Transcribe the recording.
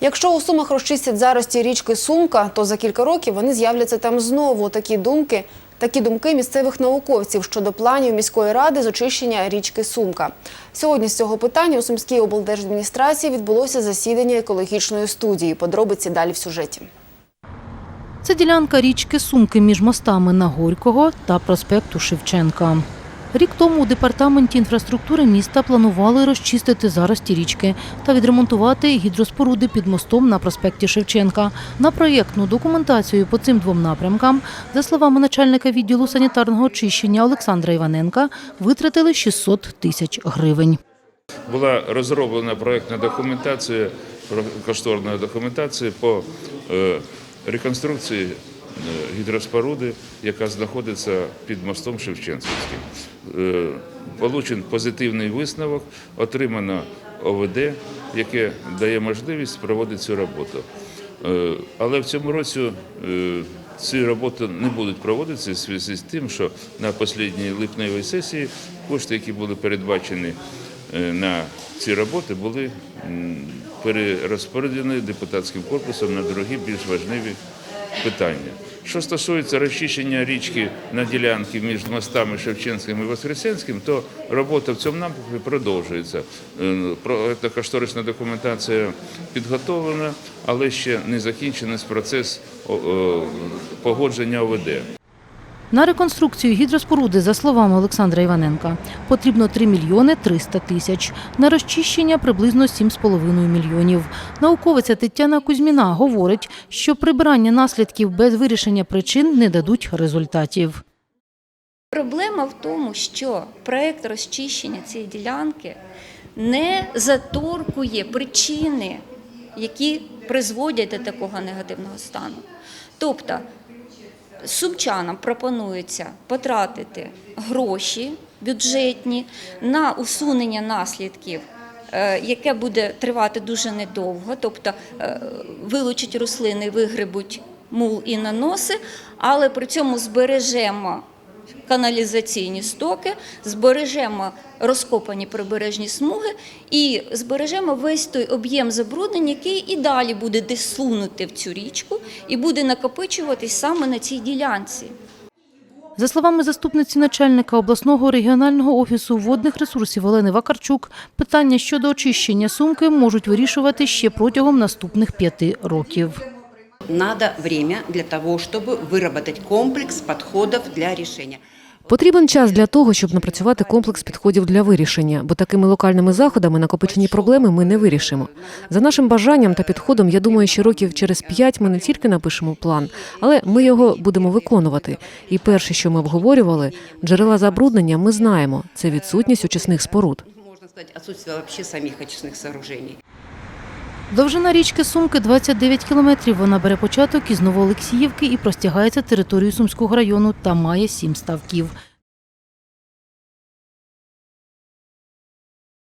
Якщо у Сумах розчистять зарості річки Сумка, то за кілька років вони з'являться там знову. Такі думки, такі думки місцевих науковців щодо планів міської ради з очищення річки Сумка. Сьогодні з цього питання у Сумській облдержадміністрації відбулося засідання екологічної студії. Подробиці далі в сюжеті. Це ділянка річки Сумки між мостами на Горького та проспекту Шевченка. Рік тому у департаменті інфраструктури міста планували розчистити зарості річки та відремонтувати гідроспоруди під мостом на проспекті Шевченка. На проєктну документацію по цим двом напрямкам, за словами начальника відділу санітарного очищення Олександра Іваненка, витратили 600 тисяч гривень. Була розроблена проєктна документація, кошторисна документація по е, реконструкції гідроспоруди, яка знаходиться під мостом Шевченківським. Е, Получен позитивний висновок, отримано ОВД, яке дає можливість проводити цю роботу. Е, Але в цьому році е, ці роботи не будуть проводитися в зв'язку з тим, що на останній липневій сесії кошти, які були передбачені е, на ці роботи, були м, перерозподілені депутатським корпусом на другі більш важливі питання. Що стосується розчищення річки на ділянці між мостами Шевченським і Воскресенським, то робота в цьому напрямку продовжується. Е, Проектна кошторисна документація підготовлена, але ще не закінчений процес о, погодження ОВД. На реконструкцію гідроспоруди, за словами Олександра Іваненка, потрібно 3 мільйони 300 тисяч. На розчищення приблизно 7,5 мільйонів. Науковиця Тетяна Кузьміна говорить, що прибирання наслідків без вирішення причин не дадуть результатів. Проблема в тому, що проект розчищення цієї ділянки не заторкує причини, які призводять до такого негативного стану. Тобто сумчанам пропонується потратити гроші бюджетні на усунення наслідків. е, Яке буде тривати дуже недовго, тобто е, вилучать рослини, вигребуть мул і наноси, але при цьому збережемо каналізаційні стоки, збережемо розкопані прибережні смуги і збережемо весь той об'єм забруднень, який і далі буде десь сунути в цю річку і буде накопичуватись саме на цій ділянці. За словами заступниці начальника обласного регіонального офісу водних ресурсів Олени Вакарчук, питання щодо очищення сумки можуть вирішувати ще протягом наступних п'яти років. Надо время для того, чтобы выработать комплекс подходов для решения. Потрібен час для того, щоб напрацювати комплекс підходів для вирішення, бо такими локальними заходами накопичені проблеми ми не вирішимо. За нашим бажанням та підходом, я думаю, що років через п'ять ми не тільки напишемо план, але ми його будемо виконувати. І перше, що ми обговорювали, джерела забруднення, ми знаємо це відсутність очисних споруд. Можно сказать, отсутствие вообще самих очистных сооружений. Довжина річки Сумки 29 кілометрів. Вона бере початок із Новоолексіївки і простягається територією Сумського району та має сім ставків.